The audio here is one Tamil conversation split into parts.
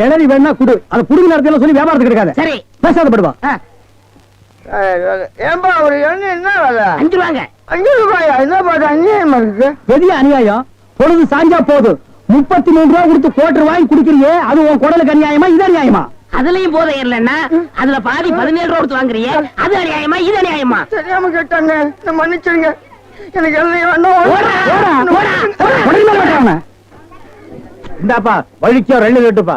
இளநீ வேணா குடு. அதை புடுங்க நேரத்துல சொல்லி வியாபாரத்துக்கு இருக்காது சரி. பேசாத படுவா ஏன்பா ஒரு என்ன வேலை? அஞ்சு ரூபாங்க. அஞ்சு ரூபாயா? என்ன பாட்டு அநியாயமா இருக்கு. பெரிய அநியாயம். பொழுது சாஞ்சா போதும் முப்பத்தி மூணு ரூபா கொடுத்து கோட்டர் வாங்கி குடிக்கிறியே அது உன் குடலுக்கு அநியாயமா இது அநியாயமா? அதுலயும் போதை ஏறலன்னா அதுல பாதி பதினேழு ரூபா கொடுத்து வாங்குறியே அது அநியாயமா இது அநியாயமா? தெரியாம கேட்டாங்க. மன்னிச்சிருங்க. எனக்கு. இந்தாப்பா வழிக்கோ ரெண்டு கட்டுப்பா.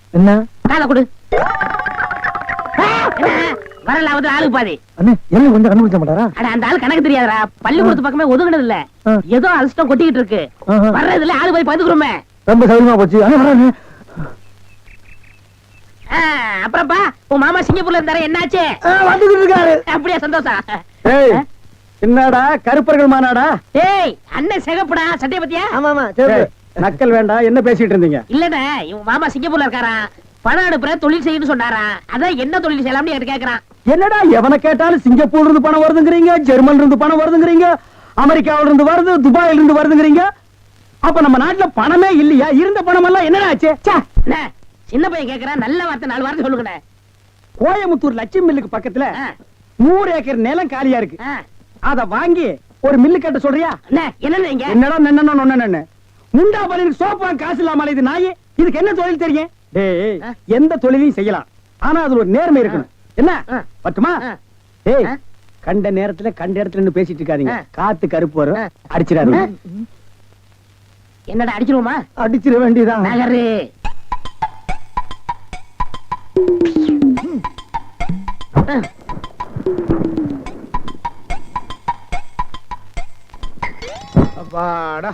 என்ன? காலை கொடு. ஆளுக்கு பாதி. அண்ணே என்ன கொஞ்சம் கண்டுபிடிச்ச மாட்டாரா? அட அந்த ஆள் கணக்கு தெரியாதடா. பள்ளிக்கூடத்து பக்கமே ஒதுங்கினது இல்ல. ஏதோ அலசிட்டம் கொட்டிக்கிட்டு இருக்கு. வர்றதுல ஆளு போய் பதுக்குறோமே ரொம்ப சௌரியமா போச்சு. அண்ணே வரானே ஆ, அப்புறம்ப்பா உன் மாமா சிங்கப்பூர்ல இருந்தாரு என்னாச்சு? வந்துட்டு இருக்காரு. அப்படியே சந்தோஷம் ஏய் என்னடா கருப்பர்கள் மாநாடா? ஏய் அண்ணன் சிகப்புடா சட்டைய பத்தியா? ஆமா ஆமா சரி நக்கல் வேண்டாம் என்ன பேசிட்டு இருந்தீங்க? இல்லண்ணே இவன் மாமா சிங்கப்பூர்ல இருக்காராம் பணம் அனுப்புற தொழில் செய்யணும்னு சொன்னாரா? அதான் என்ன தொழில் செய்யலாம்னு என்கிட்ட கேக்குறான். என்னடா எவனை கேட்டாலும் சிங்கப்பூர்ல இருந்து பணம் வருதுங்கிறீங்க ஜெர்மன்ல இருந்து பணம் வருதுங்கிறீங்க அமெரிக்காவில இருந்து வருது துபாயில இருந்து வருதுங்கிறீங்க? அப்ப நம்ம நாட்டுல பணமே இல்லையா? இருந்த பணம் எல்லாம் என்னடா ஆச்சு? சின்ன பையன் கேக்குறான் நல்ல வார்த்தை நாலு வார்த்தை சொல்லுங்கண்ணே கோயம்புத்தூர் லட்சுமி மில்லுக்கு பக்கத்துல நூறு ஏக்கர் நிலம் காலியா இருக்கு. அத வாங்கி ஒரு மில்லு கட்ட சொல்றியா? என்னடா நொன்னன்னு முண்டா பலிக்கு சோப்பா காசு இல்லாம இது நாயே. இதுக்கு என்ன தொழில் தெரியும்? டேய்? எந்த தொழிலையும் செய்யலாம். ஆனா அதுல ஒரு நேர்மை இருக்கணும். என்ன. பட்டுமா? ஆ. கண்ட நேரத்துல கண்ட இடத்துல நின்னு பேசிட்டு இருக்காதீங்க. காத்து கருப்பு வரும். ஆ. அடிச்சிடாதீங்க. என்னடா அடிச்சிருவோமா? அடிச்சிட வேண்டியதான் நகரு. அப்பாடா.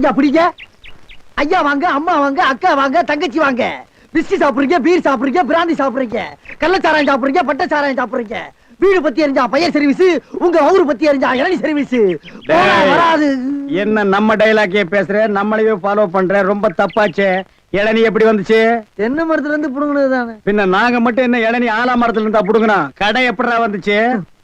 ஐயா பிடிங்க ஐயா வாங்க அம்மா வாங்க அக்கா வாங்க தங்கச்சி வாங்க. பிஸ்கி சாப்பிடுறீங்க பீர் சாப்பிடுறீங்க பிராந்தி சாப்பிடுறீங்க. கள்ளச்சாராயம் சாப்பிடுறீங்க பட்ட சாராயம் சாப்பிடுறீங்க. வீடு பத்தி எரிஞ்சா பையன் சர்வீஸ் உங்க ஊரு பத்தி எரிஞ்சா இளநி சர்வீஸ் வராது. என்ன நம்ம டைலாக்கே பேசுற? நம்மளையே ஃபாலோ பண்ற? ரொம்ப தப்பாச்சே. இளநீ எப்படி வந்துச்சு? தென்னை மரத்துல இருந்து புடுங்கினது தானே பின்ன நாங்க மட்டும் என்ன இளநீ ஆலா மரத்துல இருந்தா புடுங்கணும் கடை எப்படிடா வந்துச்சு?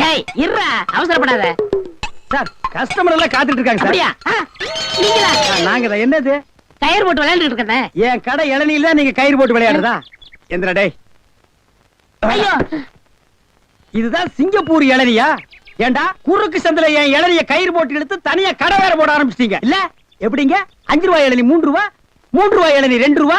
டேய் இருடா அவசரப்படாத. சார் கஸ்டமர் எல்லாம் காத்துட்டு இருக்காங்க சார். அப்படியா? நீங்களா? நாங்க தான் என்னது? கயிறு போட்டு விளையாண்டுட்டு இருக்கேன் என் கடை இளநில நீங்க கயிறு போட்டு விளையாடுறதா? எந்திரா டேய். ஐயோ. இதுதான் சிங்கப்பூர் இளநியா? ஏண்டா குறுக்கு சந்தில என் இளநிய கயிறு போட்டு எடுத்து தனியா கடை வேற போட ஆரம்பிச்சிட்டீங்க. இல்ல எப்படிங்க? அஞ்சு ரூபாய் இளநி மூன்று ரூபா மூன்று ரூபாய் இளநி ரெண்டு ரூபா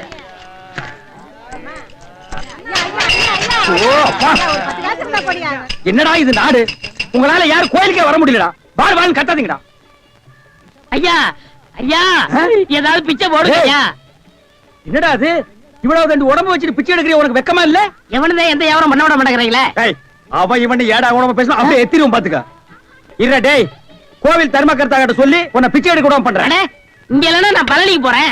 என்னடா இது நாடு? உங்களால யாரும் கோயிலுக்கே வர முடியலடா. வாழ் வாழ் கத்தாதீங்கடா. ஐயா ஐயா ஏதாவது பிச்சை போடுங்க என்னடா அது? இவ்வளவு ரெண்டு உடம்பு வச்சுட்டு பிச்சை எடுக்கிற உனக்கு வெக்கமா இல்ல? எவனதே எந்த வியாபாரம் பண்ண விட மாட்டேங்கிறீங்களே? அவன் இவன் ஏடா உடம்பு பேசணும் அப்படியே எத்திரும் பாத்துக்க. இல்ல டேய் கோவில் தர்மகர்த்தா கிட்ட சொல்லி உன்னை பிச்சை எடுக்க விடாம பண்றேன். இங்க இல்லைன்னா நான் பழனிக்கு போறேன்.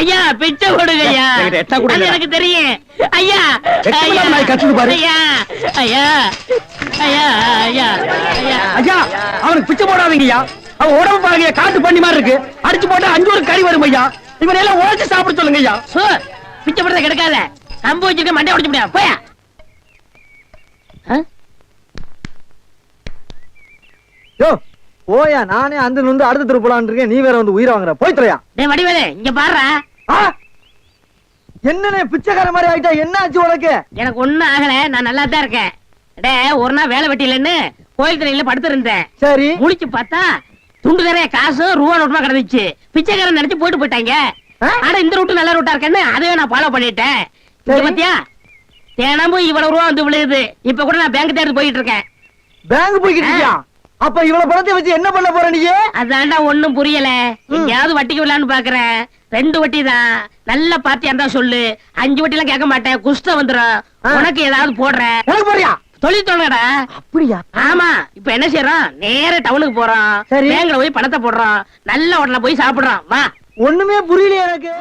ஐயா பிச்சை போடுங்க ஐயா. எனக்கு தெரியும். ஐயா ஐயா பாரு. ஐயா ஐயா ஐயா ஐயா ஐயா. அவனுக்கு பிச்சை போடாதீங்கய்யா. அவன் உடம்பு பாருங்க காட்டு பண்ணி மாதிரி இருக்கு. அடிச்சு போட்டா அஞ்சு ஒரு கறி வரும் ஐயா. இவனை எல்லாம் உழைச்சு சாப்பிட சொல்லுங்க ஐயா சோ பிச்சை படத்தை கெடுக்காத. கம்பு வச்சிருக்க மண்டை உடைச்சு முடியாது போயா? யோ போயா நானே அந்த வந்து அடுத்த தெரு போலான்னு இருக்கேன். நீ வேற வந்து உயிரை வாங்குற. போய் தொலையா. டேய் வடிவேலு இங்க பாருடா. ஆ? என்னண்ணே பிச்சைக்கார மாதிரி ஆயிட்டா? என்ன ஆச்சு உனக்கு? எனக்கு ஒண்ணும் ஆகல. நான் நல்லா தான் இருக்கேன். டே ஒரு நாள் வேலை வெட்டி இல்லைன்னு கோயில் திரையில படுத்திருந்தேன். சரி. முழிச்சு பார்த்தா துண்டு நிறைய காசு ரூபா நோட்டுமா கிடந்துச்சு. பிச்சைக்காரன் நினைச்சு போயிட்டு போயிட்டாங்க? ஆனா இந்த ரூட்டு நல்ல ரூட்டா இருக்கேன்னு அதையே நான் ஃபாலோ பண்ணிட்டேன். பாத்தியா? தினமும் இவ்வளவு ரூபா வந்து விழுகுது. இப்ப கூட நான் பேங்க் தேடி போயிட்டு இருக்கேன். பேங்க் போய்கிட்டு இருக்கியா? அப்ப இவ்வளவு பணத்தை வச்சு என்ன பண்ண போற நீ அதான்டா ஒண்ணும் புரியல. எங்கேயாவது வட்டிக்கு விடலான்னு பாக்குறேன். ரெண்டு வட்டி தான். நல்ல பார்ட்டியா இருந்தா சொல்லு. அஞ்சு வட்டி எல்லாம் கேட்க மாட்டேன். குஷ்டம் வந்துரும். ஆ. உனக்கு ஏதாவது போடுறேன் எனக்கு போறியா தொழில் தொடங்கடா. அப்படியா? ஆமா. இப்ப என்ன செய்யறோம்? நேர டவுனுக்கு போறோம். பேங்க்ல போய் பணத்தை போடுறோம். நல்ல உடனே போய் சாப்பிடுறோம். வா. ஒண்ணுமே புரியலையே எனக்கு.